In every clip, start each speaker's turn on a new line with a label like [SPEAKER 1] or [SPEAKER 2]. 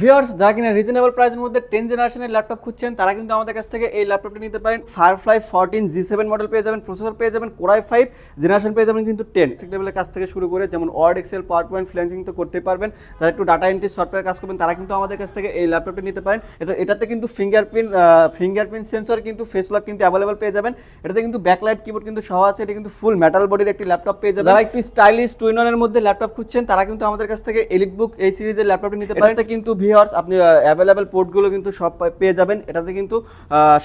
[SPEAKER 1] Viewers যারা কিনা reasonable প্রাইসের মধ্যে টেন জেনারেশনের ল্যাপটপ খুঁজছেন তারা কিন্তু আমাদের কাছ থেকে এই ল্যাপটপটি নিতে পারেন। Firefly fourteen G seven model পেয়ে যাবেন প্রসেসর পেয়ে যাবেন কোরাই ফাইভ জেনারেশন পেয়ে যাবেন কিন্তু টেন লেভেলের কাছ থেকে শুরু করে যেমন Word Excel PowerPoint freelancing তো করতে পারবেন। যারা একটু ডাটা এন্ট্রি সফটওয়্যার কাজ করবেন তারা কিন্তু আমাদের কাছ থেকে এই ল্যাপটপটি নিতে পারেন। এটা এটাতে কিন্তু ফিঙ্গারপ্রিন্ট ফিঙ্গারপ্রিন্ট সেন্সর কিন্তু ফেস লক কিন্তু অ্যাভেলেবল পেয়ে যাবেন। এটাতে কিন্তু ব্যাকলাইট কিবোর্ড কিন্তু সহ আছে এটা কিন্তু ফুল মেটাল বডির একটি ল্যাপটপ পেয়ে যাবেন। যারা একটু স্টাইলিশ টুইননের মধ্যে ল্যাপটপ খুঁজছেন তারা কিন্তু আমাদের কাছ থেকে এলিট বুক এই সিরিজের ল্যাপটপটি নিতে পারেন। কিন্তু ভিউয়ার্স আপনি অ্যাভেলেবল পোর্টগুলো কিন্তু সব পেয়ে যাবেন। এটাতে কিন্তু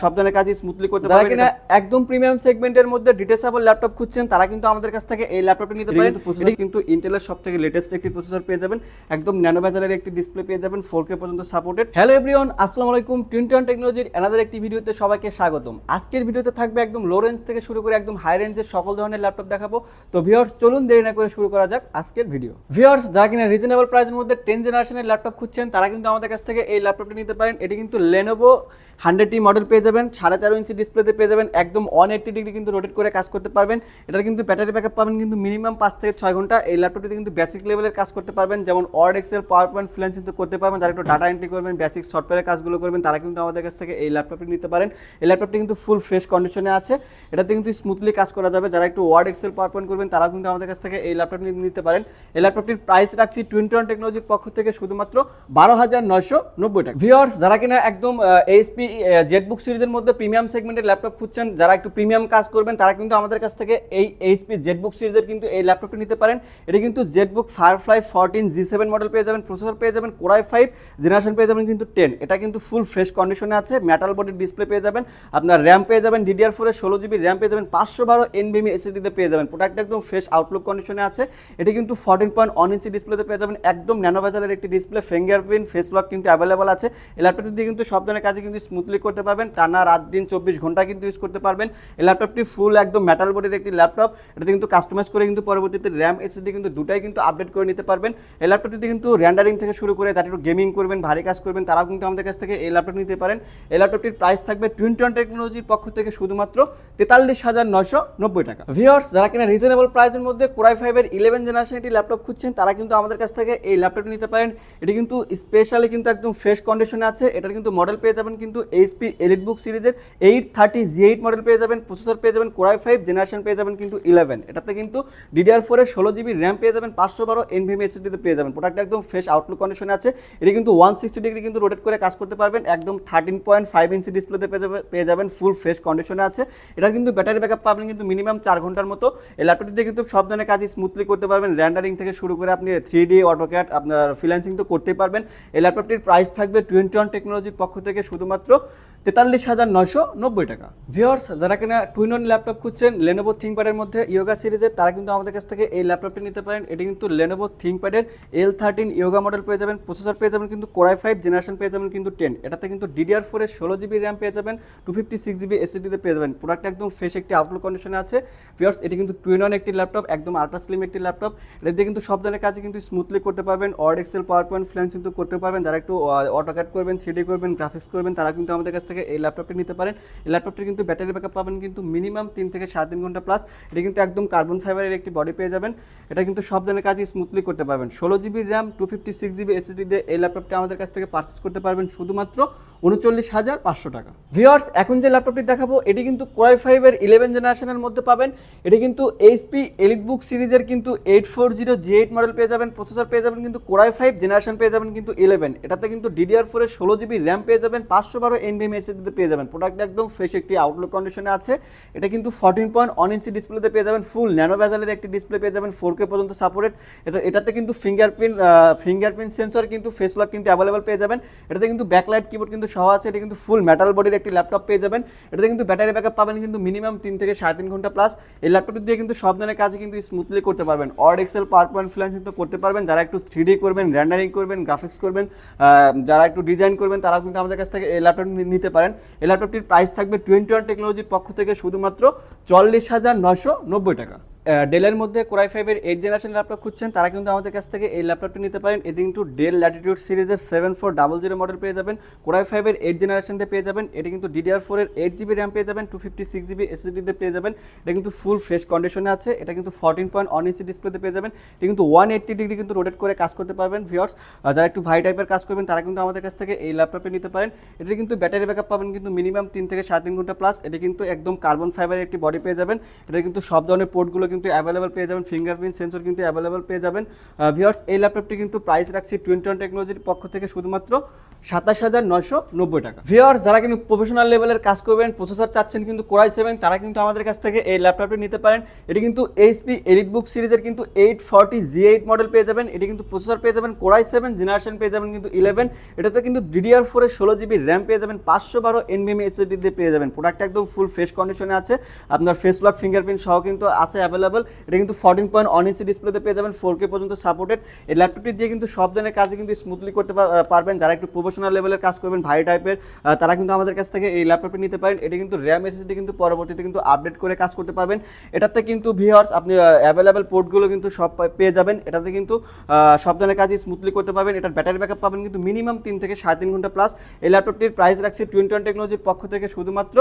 [SPEAKER 1] সব ধরনের কাজই স্মুথলি করতে
[SPEAKER 2] যারা
[SPEAKER 1] পারবেন
[SPEAKER 2] কিনা
[SPEAKER 1] একদম প্রিমিয়াম সেগমেন্টের মধ্যে ডিটেসেবল ল্যাপটপ খুঁজছেন তারা কিন্তু আমাদের কাছ থেকে এই ল্যাপটপটি নিতে পারেন। এটি কিন্তু ইন্টেলের সব থেকে লেটেস্ট একটি প্রসেসর পেয়ে যাবেন। একদম ন্যানো ব্যাজারের একটি ডিসপ্লে পেয়ে যাবেন ফোর কে পর্যন্ত সাপোর্টেড হ্যালো এভরিওয়ান আসসালামু আলাইকুম। টিউনটন টেকনোলজির এনাদের একটি ভিডিওতে সবাইকে স্বাগতম। আজকের ভিডিওতে থাকবে একদম লো রেঞ্জ থেকে শুরু করে একদম হাই রেঞ্জের সকল ধরনের ল্যাপটপ দেখাবো। তো ভিউয়ার্স চলুন দেরি না করে শুরু করা যাক আজকের ভিডিও ভিউয়ার্স যারা কিনা রিজনেবল প্রাইসের মধ্যে টেন জেনারেশনের ল্যাপটপ খুঁজছেন তারা কিন্তু আমাদের কাছ থেকে এই ল্যাপটপটি নিতে পারেন। এটি কিন্তু লেনোভো হান্ড্রেড টি মডেল পেয়ে যাবেন, সাড়ে তেরো ইঞ্চি ডিসপ্লেতে পেয়ে যাবেন, একদম ওয়ান এইট্টি ডিগ্রি কিন্তু রোটেট করে কাজ করতে পারবেন। এটার কিন্তু ব্যাটারি ব্যাকআপ পাবেন কিন্তু মিনিমাম পাঁচ থেকে ছয় ঘণ্টা। এই ল্যাপটপটিতে কিন্তু বেসিক লেভেলের কাজ করতে পারবেন, যেমন Word Excel PowerPoint freelance কিন্তু করতে পারবেন। যারা একটু ডাটা এন্ট্রি করবেন বেসিক সফটওয়্যারের কাজগুলো করবেন, তারা কিন্তু আমাদের কাছ থেকে এই ল্যাপটপটি নিতে পারেন। এই ল্যাপটপটি কিন্তু ফুল ফ্রেশ কন্ডিশনে আছে। এটাতে কিন্তু স্মুথলি কাজ করা যাবে। যারা একটু ওয়ার্ড এক্সেল পাওয়ার পয়েন্ট করবেন, তারাও কিন্তু আমাদের কাছ থেকে এই ল্যাপটপটি নিতে পারেন। এই ল্যাপটপটির প্রাইস রাখছি টোয়েন্টি ওয়ান টেকনোলজির পক্ষ থেকে শুধুমাত্র বারো হাজার নয়শো নব্বই টাকা। ভিওয়ার্স যারা কিনা একদম এইচপি জেটবুক সিরিজের মধ্যে প্রিমিয়াম সেগমেন্টের ল্যাপটপ খুঁজছেন, যারা একটু প্রিমিয়াম কাজ করবেন, তারা কিন্তু আমাদের কাছ থেকে এই এইচপি জেটবুক সিরিজের কিন্তু এই ল্যাপটপটি নিতে পারেন। এটি কিন্তু ZBook Firefly fourteen G seven model পেয়ে যাবেন প্রসেসর পেয়ে যাবেন কোরাই ফাইভ জেনারেশন পেয়ে যাবেন কিন্তু টেন এটা কিন্তু ফুল ফ্রেশ কন্ডিশনে আছে মেটাল বডির ডিসপ্লে পেয়ে যাবেন, আপনার র্যাম পেয়ে যাবেন ডিডিআর ফোরের ষোলো জিবি র্যাম পেয়ে যাবেন, পাঁচশো বারো এনবিএমি এসএসডিতে পেয়ে যাবেন। প্রোডাক্ট একদম ফ্রেশ আউটলুক কন্ডিশনে আছে। এটি কিন্তু ফোরটিন পয়েন্ট ওয়ান ইঞ্চি ডিসপ্লেতে পেয়ে যাবেন, একদম ন্যানো একটি ডিসপ্লে ফিঙ্গারপ্রিন্ট ফেস লক কিন্তু অ্যাভেলেবল আছে। এই ল্যাপটপটি দিয়ে কিন্তু সব ধরনের কাজে কিন্তু স্মুথলি করতে পারবেন। টানা রাত দিন চব্বিশ ঘণ্টা কিন্তু ইউজ করতে পারবেন। এই ল্যাপটপটি ফুল একদম মেটাল বডির একটি ল্যাপটপ এটাতে কিন্তু কাস্টমাইজ করে কিন্তু পরবর্তীতে র্যাম এসএসডি কিন্তু দুটাই কিন্তু আপডেট করে নিতে পারবেন। এই ল্যাপটপটিতে কিন্তু র্যান্ডারিং থেকে শুরু করে তার একটু গেমিং করবেন, ভারী কাজ করবেন, তারাও কিন্তু আমাদের কাছ থেকে এই ল্যাপটপ নিতে পারেন। এই ল্যাপটপটির প্রাইস থাকবে ওয়ান টেকনোলজির পক্ষ থেকে শুধুমাত্র তেতাল্লিশ হাজার নয়শো নব্বই টাকা। ভিওর্স যারা কিনা রিজনেবল প্রাইসের মধ্যে কোরাই ফাইভের ইলেভেন জেনারেশন একটি ল্যাপটপ খুঁজছেন, তারা কিন্তু আমাদের কাছ থেকে এই ল্যাপটপটি নিতে পারেন। এটি কিন্তু স্পেশালি কিন্তু একদম ফ্রেশ কন্ডিশনে আছে। এটার কিন্তু মডেল পেয়ে যাবেন কিন্তু এইচপি এলিট বুক সিরিজের eight thirty G eight model পেয়ে যাবেন প্রসেসর পেয়ে যাবেন কোরাই ফাইভ জেনারেশন পেয়ে যাবেন কিন্তু ইলেভেন এটাতে কিন্তু ডিডিআর ফোরের ষোলো জিবি র্যাম পেয়ে যাবেন, পাঁচশো বারো এনভিএম এসএসডিতে পেয়ে যাবেন। প্রোডাক্ট একদম ফ্রেশ আউটলুক কন্ডিশনে আছে। এটি কিন্তু ওয়ান সিক্সটি ডিগ্রি কিন্তু রোটেট করে কাজ করতে পারবেন। একদম থার্টিন পয়েন্ট ফাইভ ইঞ্চি ডিসপ্লেতে পেয়ে যাবেন ফুল ফ্রেশ কন্ডিশনে আছে। এটা কিন্তু ব্যাটারি ব্যাকআপ পাবেন কিন্তু মিনিমাম চার ঘণ্টার মতো। এই ল্যাপটপটি দিয়ে কিন্তু সব ধরনের কাজই স্মুথলি করতে পারবেন। র্যান্ডারিং থেকে শুরু করে আপনি থ্রি ডি অটোক্যাট আপনার ফ্রিল্যান্সিং তো করতেই পারবেন। এই ল্যাপটপটির প্রাইস থাকবে টোয়েন্টি ওয়ান টেকনোলজির পক্ষ থেকে শুধুমাত্র তেতাল্লিশ হাজার নয়শো নব্বই টাকা। ভিওর্স যারা কিনা টুইন অন ল্যাপটপ খুঁজছেন লেনোভো থিঙ্কপ্যাডের মধ্যে ইয়োগা সিরিজের, তারা কিন্তু আমাদের কাছ থেকে এই ল্যাপটপটি নিতে পারেন। এটি কিন্তু লেনোভো থিঙ্কপ্যাডের এল থার্টিন ইয়োগা মডেল পেয়ে যাবেন। প্রসেসর পেয়ে যাবেন কিন্তু কোরাই ফাইভ জেনারেশন পেয়ে যাবেন কিন্তু টেন এটাতে কিন্তু ডিডিআর ফোরের ষোলো জিবি র্যাম পেয়ে যাবেন টু ফিফটি সিক্স জিবি এসএসডিতে পেয়ে যাবেন। প্রোডাক্ট একদম ফ্রেশ একটি আউটলুক কন্ডিশনে আছে। ভিওর্স এটি কিন্তু টুইন অন একটি ল্যাপটপ একদম আল্ট্রা স্লিম একটি ল্যাপটপ এটা দিয়ে কিন্তু সব ধরনের কাজে কিন্তু স্মুথলি করতে পারবেন। Word Excel PowerPoint freelance কিন্তু করতে পারবেন। যারা একটু অটোক্যাট করবেন থ্রি করবেন গ্রাফিক্স করবেন, তারা কিন্তু আমাদের কাছ থেকে এই ল্যাপটপটি নিতে পারেন। এই ল্যাপটপটি কিন্তু ব্যাটারি ব্যাকআপ পাবেন কিন্তু মিনিমাম তিন থেকে সাড়ে তিন ঘণ্টা প্লাস এটা কিন্তু একদম কার্বন ফাইবারের একটি বডি পেয়ে যাবেন। এটা কিন্তু সব ধরনের কাজই স্মুথলি করতে পারবেন। ষোলো GB RAM two fifty six GB SSD দিয়ে এই ল্যাপটপটি আমাদের কাছ থেকে পারচেস করতে পারবেন। শুধুমাত্র উনচল্লিশ হাজার পাঁচশো টাকা। ভিওয়ার্স এখন যে ল্যাপটপটি দেখাবো, এটি কিন্তু কোরাই ফাইভের ইলেভেন জেনারেশনের মধ্যে পাবেন। এটি কিন্তু এইচপি এলিট বুক সিরিজের কিন্তু eight four zero G eight model পেয়ে যাবেন প্রসেসর পেয়ে যাবেন, কিন্তু কোরাই ফাইভ জেনারেশন পেয়ে যাবেন কিন্তু ইলেভেন এটাতে কিন্তু ডিডিআর ফোরের ষোলো জিবি র্যাম পেয়ে যাবেন, পাঁচশো বারো এনবিএম এসএসডিতে পেয়ে যাবেন। প্রোডাক্ট একদম ফ্রেশ একটি আউটলুক কন্ডিশনে আছে। এটা কিন্তু ফর্টিন পয়েন্ট ওয়ান ইঞ্চি ডিসপ্লেতে পেয়ে যাবেন ফুল ন্যানো ভ্যাজালের একটি ডিসপ্লে পেয়ে যাবেন ফোর কে পর্যন্ত সাপোর্টেড এটা এটাতে কিন্তু ফিঙ্গারপ্রিন্ট ফিঙ্গারপ্রিন্ট সেন্সর কিন্তু ফেস লক কিন্তু অ্যাভেলেবল পেয়ে যাবেন। এটাতে কিন্তু ব্যাকলাইট কিবোর্ড কিন্তু সহ আছে, এটা কিন্তু ফুল মেটাল বডির একটি ল্যাপটপ পেয়ে যাবেন। এটাতে কিন্তু ব্যাটারি ব্যাকআপ পাবেন কিন্তু মিনিমাম তিন থেকে সাড়ে তিন ঘণ্টা প্লাস এই ল্যাপটপটি দিয়ে কিন্তু সব ধরনের কাজে কিন্তু স্মুথলি করতে পারবেন। Word Excel PowerPoint freelancing তো করতে পারবেন। যারা একটু থ্রি করবেন র্যান্ডারিং করবেন গ্রাফিক্স করবেন যারা একটু ডিজাইন করবেন তারা কিন্তু আমাদের কাছ থেকে এই ল্যাপটপটি নিতে পারেন। এই ল্যাপটপটির প্রাইস থাকবে টোয়েন্টি ওয়ান টেকনোলজির পক্ষ থেকে শুধুমাত্র চল্লিশ হাজার নশো নব্বই টাকা। ডেলের মধ্যে কোরাই ফাইভের এইট জেনারেশন ল্যাপটপ খুঁজছেন, তারা কিন্তু আমাদের কাছ থেকে এই ল্যাপটপটি নিতে পারেন। এটি কিন্তু ডেল ল্যাটিটিউড সিরিজের seven four double zero model পেয়ে যাবেন কোরাই ফাইভের এইট জেনারেশনতে পেয়ে যাবেন, এটি কিন্তু ডিডিআর ফোরের এইট জিবি র্যাম পেয়ে যাবেন টু ফিফটি সিক্স জিবি এসএসডিতে পেয়ে যাবেন, এটা কিন্তু ফুল ফ্রেশ কন্ডিশনে আছে, এটা কিন্তু ফোরটিন পয়েন্ট অন ইঞ্চি ডিসপ্লেতে পেয়ে যাবেন, এটা কিন্তু ওয়ান এইট্টি ডিগ্রি কিন্তু রোটেট করে কাজ করতে পারবেন ভিওর্স যারা একটু ভাই টাইপের কাজ করবেন, তারা কিন্তু আমাদের কাছ থেকে এই ল্যাপটপে নিতে পারেন। এটি কিন্তু ব্যাটারি ব্যাকআপ পাবেন কিন্তু মিনিমাম তিন থেকে সাড়ে তিন ঘণ্টা প্লাস এটা কিন্তু একদম কার্বন ফাইবারের একটি বডি পেয়ে যাবেন এটা কিন্তু সব ধরনের পোর্টগুলো কিন্তু অ্যাভেলেবল পেয়ে যাবেন ফিঙ্গারপ্রিন্ট সেন্সর কিন্তু অ্যাভেলেবল পেয়ে যাবেন। ভিওর্স এই ল্যাপটপটি কিন্তু প্রাইস রাখছি টোয়েন্টি ওয়ান টেকনোলজির পক্ষ থেকে শুধুমাত্র সাতাশ হাজার নয়শো নব্বই টাকা। ভিওর যারা কিন্তু প্রফেশনাল লেভেলের কাজ করবেন প্রসেসর চাচ্ছেন কিন্তু কোরাই সেভেন তারা কিন্তু আমাদের কাছ থেকে এই ল্যাপটপটি নিতে পারেন। এটি কিন্তু এইচপি এলিট বুক সিরিজের কিন্তু eight forty G eight model পেয়ে যাবেন। এটি কিন্তু প্রসেসর পেয়ে যাবেন কোরাই সেভেন জেনারেশন পেয়ে যাবেন কিন্তু ইলেভেন এটাতে কিন্তু ডিডিআর ফোরে ষোলো জিবি র্যাম পেয়ে যাবেন, পাঁচশো বারো এনবিএম এসএসডি দিয়ে পেয়ে যাবেন। প্রোডাক্ট একদম ফুল ফ্রেশ কন্ডিশনে আছে। আপনার ফেস লক ফিঙ্গারপ্রিন্ট সহ কিন্তু আছে অ্যাভেলেবল এটা কিন্তু ফোরটিন পয়েন্ট অন ইঞ্চি ডিসপ্লেতে পেয়ে যাবেন ফোর কে পর্যন্ত সাপোর্টেড এই ল্যাপটপটি দিয়ে কিন্তু সব ধরনের কাজে কিন্তু স্মুথলি করতে পারবেন। যারা একটু প্রফেশনাল লেভেলের কাজ করবেন ভাই টাইপের তারা কিন্তু আমাদের কাছ থেকে এই ল্যাপটপটি নিতে পারেন। এটি কিন্তু র্যাম এসএসডি কিন্তু পরবর্তীতে কিন্তু আপডেট করে কাজ করতে পারবেন। এটাতে কিন্তু ভিওয়ার্স আপনি অ্যাভেলেবেল পোর্টগুলো কিন্তু সব পেয়ে যাবেন। এটাতে কিন্তু সব ধরনের কাজই স্মুথলি করতে পারবেন। এটার ব্যাটারি ব্যাকআপ পাবেন কিন্তু মিনিমাম তিন থেকে সাড়ে তিন ঘণ্টা প্লাস এই ল্যাপটপটির প্রাইস রাখছি টোয়েন্টি ওয়ান টেকনোলজির পক্ষ থেকে শুধুমাত্র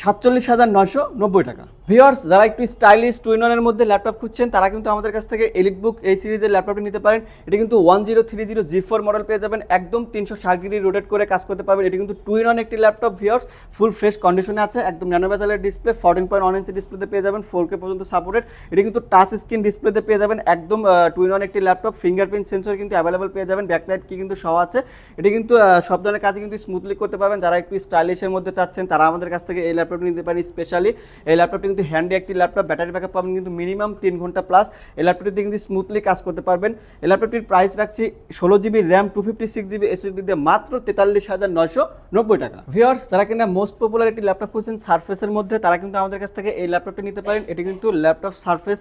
[SPEAKER 1] সাতচল্লিশ হাজার নশো নব্বই টাকা। ভিওর্স যারা একটু স্টাইলিশ টুইননের মধ্যে ল্যাপটপ খুঁজছেন, তারা কিন্তু আমাদের কাছ থেকে এলিট বুক এই সিরিজের ল্যাপটপটি নিতে পারেন। এটি কিন্তু one zero three zero G four model পেয়ে যাবেন, একদম তিনশো ষাট ডিগ্রি রোটেট করে কাজ করতে পারবেন। এটি কিন্তু টুইনন একটি ল্যাপটপ ভিওর্স ফুল ফ্রেশ কন্ডিশনে আছে, একদম ন্যানোভেজালের display fourteen point one inch ডিসপ্লেতে পেয়ে যাবেন ফোর কে পর্যন্ত সাপোর্টেড এটি কিন্তু টাচ স্ক্রিন ডিসপ্লেতে পেয়ে যাবেন, একদম টুইনন একটি ল্যাপটপ ফিঙ্গারপ্রিন্ট সেন্সর কিন্তু অ্যাভেলেবল পেয়ে যাবেন ব্যাকলাইট কি কিন্তু সহ আছে। এটি কিন্তু সব ধরনের কাজে কিন্তু স্মুথলি করতে পারবেন। যারা একটু স্টাইলিশের মধ্যে চাচ্ছেন, তারা আমাদের কাছ থেকে এই ল্যাপটপটি নিতে পারেন স্পেশালি এই ল্যাপটপটি কিন্তু হ্যান্ডি একটি ল্যাপটপ ব্যাটারি ব্যাকআপ পাবেন কিন্তু মিনিমাম তিন ঘণ্টা প্লাস এই ল্যাপটপটি দিয়ে কিন্তু স্মুথলি কাজ করতে পারবেন। এই ল্যাপটপটির প্রাইস রাখছি ষোলো GB RAM two fifty six GB SSD দিয়ে মাত্র তেতাল্লিশ হাজার নয়শো নব্বই টাকা। ভিওর্স যারা কিনা মোস্ট পপুলার একটি ল্যাপটপ খুঁজছেন সার্ফেসের মধ্যে, তারা কিন্তু আমাদের কাছ থেকে এই ল্যাপটপটি নিতে পারেন। এটি কিন্তু ল্যাপটপ সার্ফেস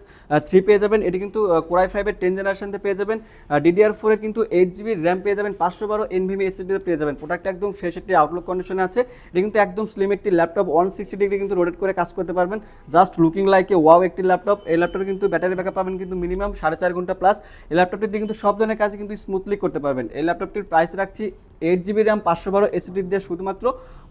[SPEAKER 1] থ্রি পেয়ে যাবেন। এটি কিন্তু কোরাই ফাইভের টেন জেনারেশনতে পেয়ে যাবেন। ডিডিআর ফোরের কিন্তু এইট জিবি র্যাম পেয়ে যাবেন। পাঁচশো বারো এনভিএমি এসএসডিতে পেয়ে যাবেন। প্রোডাক্ট একদম ফ্রেশ একটি আউটলুক কন্ডিশনে আছে। এটি কিন্তু একদম স্লিম একটি ল্যাপটপ ওয়ান সিক্সটি ডিগ্রি কিন্তু রোটেট করে কাজ করতে পারবেন। জাস্ট লুকিং লাইক ওয়াও একটি ল্যাপটপ এই ল্যাপটপে কিন্তু ব্যাটারি ব্যাকআপ পাবেন কিন্তু মিনিমাম সাড়ে চার ঘণ্টা প্লাস এই ল্যাপটপটি দিয়ে কিন্তু সব ধরনের কাজ কিন্তু স্মুথলি করতে পারবেন। এই ল্যাপটপটির প্রাইস রাখছি এইট জিবি র্যাম পাঁচশো বারো এসিডি দিয়ে শুধুমাত্র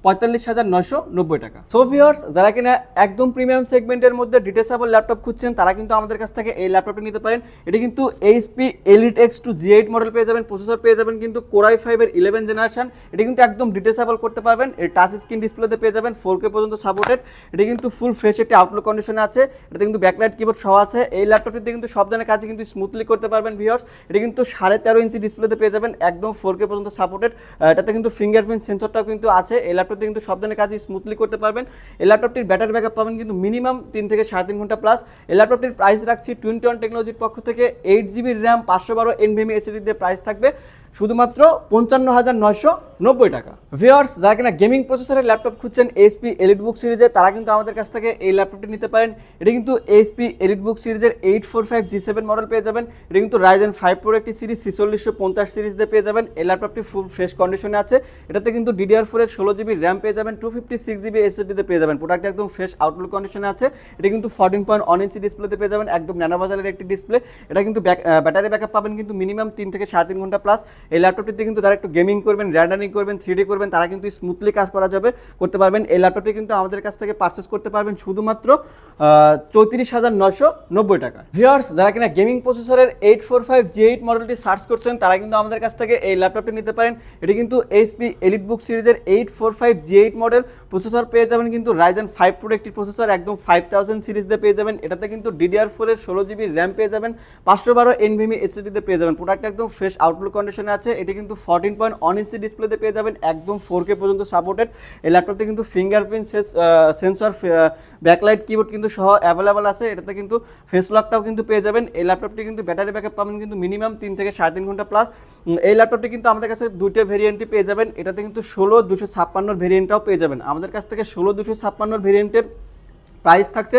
[SPEAKER 1] পঁয়তাল্লিশ হাজার নয়শো নব্বই টাকা। সো ভিওর্স যারা কিনা একদম প্রিমিয়াম সেগমেন্টের মধ্যে ডিটেসেবল ল্যাপটপ খুঁজছেন, তারা কিন্তু আমাদের কাছ থেকে এই ল্যাপটপটি নিতে পারেন। এটি কিন্তু HP Elite X two G eight model পেয়ে যাবেন প্রসেসর পেয়ে যাবেন কিন্তু কোরাই ফাইভের ইলেভেন জেনারেশন এটি কিন্তু একদম ডিটেসাবল করতে পারবেন। এর টাচ স্ক্রিন ডিসপ্লেতে পেয়ে যাবেন ফোর কে সাপোর্টেড এটি কিন্তু ফুল ফ্রেশ একটি আউটলুক কন্ডিশনে আছে। এটাতে কিন্তু ব্যাকলাইট কিবোর্ড সহ আছে। এই ল্যাপটপটিতে কিন্তু সব ধরনের কাজে কিন্তু স্মুথলি করতে পারবেন ভিওর্স এটি কিন্তু সাড়ে তেরো ইঞ্চি ডিসপ্লেতে পেয়ে যাবেন একদম ফোর কে পর্যন্ত সাপোর্টেড এটাতে কিন্তু ফিঙ্গারপ্রিন্ট সেন্সরটাও কিন্তু আছে। এই ল্যাপটপটি কিন্তু সব ধরনের কাজই স্মুথলি করতে পারবেন। এই ল্যাপটপটির ব্যাটারি ব্যাকআপ পাবেন কিন্তু মিনিমাম তিন থেকে সাড়ে তিন ঘণ্টা প্লাস এই ল্যাপটপটির প্রাইস রাখছি টোয়েন্টি ওয়ান টেকনোলজির পক্ষ থেকে। এইট জিবি র্যাম পাঁচশো বারো এনভিএমি এসএসডি দিয়ে প্রাইস থাকবে। শুধুমাত্র পঞ্চান্ন হাজার নয়শো নব্বই টাকা। ভিওর্স যারা কিনা গেমিং প্রসেসরের ল্যাপটপ খুঁজছেন এইচপি এলিট বুক সিরিজে তারা কিন্তু আমাদের কাছ থেকে এই ল্যাপটপটি নিতে পারেন। এটি কিন্তু এইচপি এলিট বুক সিরিজের eight four five G seven model পেয়ে যাবেন। এটি কিন্তু রাইজেন ফাইভ প্রো একটি সিরিজ ছিচল্লিশশো পঞ্চাশ সিরিজ দিয়ে পেয়ে যাবেন। এই ল্যাপটপটি ফুল ফ্রেশ কন্ডিশনে আছে। এটাতে কিন্তু ডিডিআর ফোরের ষোলো জিবি র্যাম পেয়ে যাবেন টু ফিফটি সিক্স জিবি এসএসডিতে পেয়ে যাবেন। প্রোডাক্ট একদম ফ্রেশ আউটলুক কন্ডিশনে আছে। এটা কিন্তু ফোরটিন পয়েন্ট ওয়ান ইঞ্চি ডিসপ্লেতে পেয়ে যাবেন, একদম ন্যানোবাজারের একটি ডিসপ্লে এটা কিন্তু ব্যাটারি ব্যাকআপ পাবেন কিন্তু মিনিমাম তিন থেকে সাড়ে তিন ঘণ্টা প্লাস এই ল্যাপটপটিতে কিন্তু যারা একটু গেমিং করবেন র্যান্ডারিং করবেন থ্রি করবেন, তারা কিন্তু স্মুথলি কাজ করা যাবে, করতে পারবেন। এই ল্যাপটপটি কিন্তু আমাদের কাছ থেকে পারচেস করতে পারবেন। শুধুমাত্র চৌত্রিশ হাজার নশো নব্বই টাকা। ভিওর্স যারা কিনা গেমিং প্রসেসরের eight four five G eight মডেলটি সার্চ করছেন, তারা কিন্তু আমাদের কাছ থেকে এই ল্যাপটপটি নিতে পারেন। এটি কিন্তু এইচপি এলিট বুক সিরিজের eight four five G eight model processor পেয়ে যাবেন কিন্তু রাইজেন ফাইভ প্রো একটি প্রসেসর একদম ফাইভ থাউজেন্ড সিরিজ দিয়ে পেয়ে যাবেন। এটাতে কিন্তু ডিডিআর ফোরের ষোলো জিবি র্যাম পেয়ে যাবেন। পাঁচশো বারো এনভিমি এসএসডিতে পেয়ে যাবেন। প্রোডাক্ট একদম ফ্রেশ আউটলুক কন্ডিশনে আছে। এটি কিন্তু ফোরটিন পয়েন্ট অন ইঞ্চি ডিসপ্লেতে পেয়ে যাবেন। একদম ফোর কে পর্যন্ত সাপোর্টেড এই ল্যাপটপতে কিন্তু ফিঙ্গারপ্রিন্ট সেন্সর ব্যাকলাইট কিবোর্ড কিন্তু সহ অ্যাভেলেবল আছে, এটাতে কিন্তু ফেস লকটাও কিন্তু পেয়ে যাবেন। এই ল্যাপটপটি কিন্তু ব্যাটারি ব্যাকআপ পাবেন কিন্তু মিনিমাম তিন থেকে সাড়ে তিন ঘণ্টা প্লাস এই ল্যাপটপটি কিন্তু আমাদের কাছে দুটো ভেরিয়েন্টই পেয়ে যাবেন। এটাতে কিন্তু ষোলো দুশো ছাপ্পান্নর ভেরিয়েন্টটাও পেয়ে যাবেন। আমাদের কাছ থেকে ষোলো দুশো ছাপ্পান্নর ভেরিয়েন্টের প্রাইস থাকছে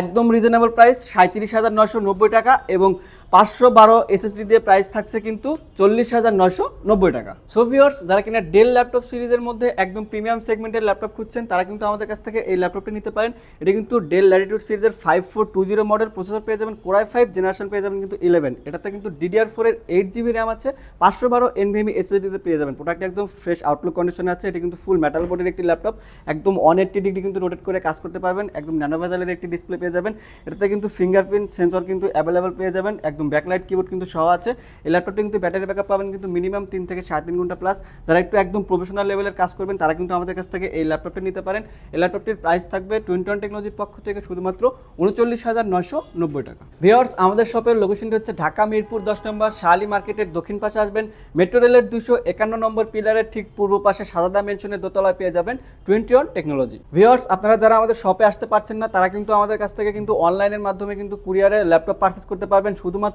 [SPEAKER 1] একদম রিজনেবল প্রাইস সাঁত্রিশ হাজার নশো নব্বই টাকা এবং পাঁচশো বারো এসএসডি দিয়ে প্রাইস থাকছে কিন্তু চল্লিশ হাজার নয়শো নব্বই টাকা। সো ভিউয়ার্স যারা কিনা ডেল ল্যাপটপ সিরিজের মধ্যে একদম প্রিমিয়াম সেগমেন্টের ল্যাপটপ খুঁজছেন, তারা কিন্তু আমাদের কাছ থেকে এই ল্যাপটপটি নিতে পারেন। এটা কিন্তু ডেল ল্যাটিটিউড সিরিজের five four two zero model processor পেয়ে যাবেন কোরাই ফাইভ জেনারেশন পেয়ে যাবেন কিন্তু ইলেভেন এটাতে কিন্তু ডিডিআর ফোরের এইট জিবি র্যাম আছে, পাঁচশো বারো এনভিএমি এসএসডিতে পেয়ে যাবেন। প্রোডাক্ট একদম ফ্রেশ আউটলুক কন্ডিশনে আছে, এটি কিন্তু ফুল মেটাল বোর্ডের একটি ল্যাপটপ একদম ওয়ান এইট্টি ডিগ্রি কিন্তু রোটেট করে কাজ করতে পারবেন, একদম ন্যানোভেজালের একটি ডিসপ্লে পেয়ে যাবেন। এটাতে কিন্তু ফিঙ্গারপ্রিন্ট সেন্সর কিন্তু অ্যাভেলেবেল পেয়ে যাবেন, একদম ব্যাকলাইট কিবোর্ড কিন্তু সহ আছে। এই ল্যাপটপটি কিন্তু ব্যাটারি ব্যাকআপ পাবেন কিন্তু মিনিমাম তিন থেকে সাড়ে তিন ঘণ্টা প্লাস যারা একটু একদম প্রফেশনাল লেভেলের কাজ করবেন, তারা কিন্তু আমাদের কাছ থেকে এই ল্যাপটপটি নিতে পারেন। এই ল্যাপটপটির প্রাইস থাকবে টোয়েন্টি ওয়ান টেকনোলজির পক্ষ থেকে শুধুমাত্র উনচল্লিশ হাজার নয়শো নব্বই টাকা। ভিওর্স আমাদের শপের লোকেশনটি হচ্ছে ঢাকা মিরপুর দশ নম্বর শাহালি মার্কেটের দক্ষিণ পাশে আসবেন। মেট্রো রেলের দুশো একান্ন নম্বর পিলারের ঠিক পূর্ব পাশে সাদাদা মেনশনের দোতলায় পেয়ে যাবেন টোয়েন্টি ওয়ান টেকনোলজি ভিওর্স আপনারা যারা আমাদের শপে আসতে পারছেন না, তারা কিন্তু আমাদের কাছ থেকে কিন্তু অনলাইনের মাধ্যমে কিন্তু কুরিয়ারে ল্যাপটপ পারচেস করতে পারবেন। শুধুমাত্র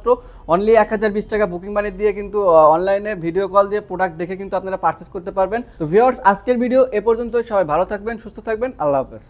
[SPEAKER 1] অনলি এক হাজার বিশ টাকা বুকিং মানি দিয়ে কিন্তু অনলাইনে ভিডিও কল দিয়ে প্রোডাক্ট দেখে কিন্তু আপনারা পারচেস করতে পারবেন। তো ভিওর্স আজকের ভিডিও এ পর্যন্ত সবাই ভালো থাকবেন, সুস্থ থাকবেন। আল্লাহ হাফেজ।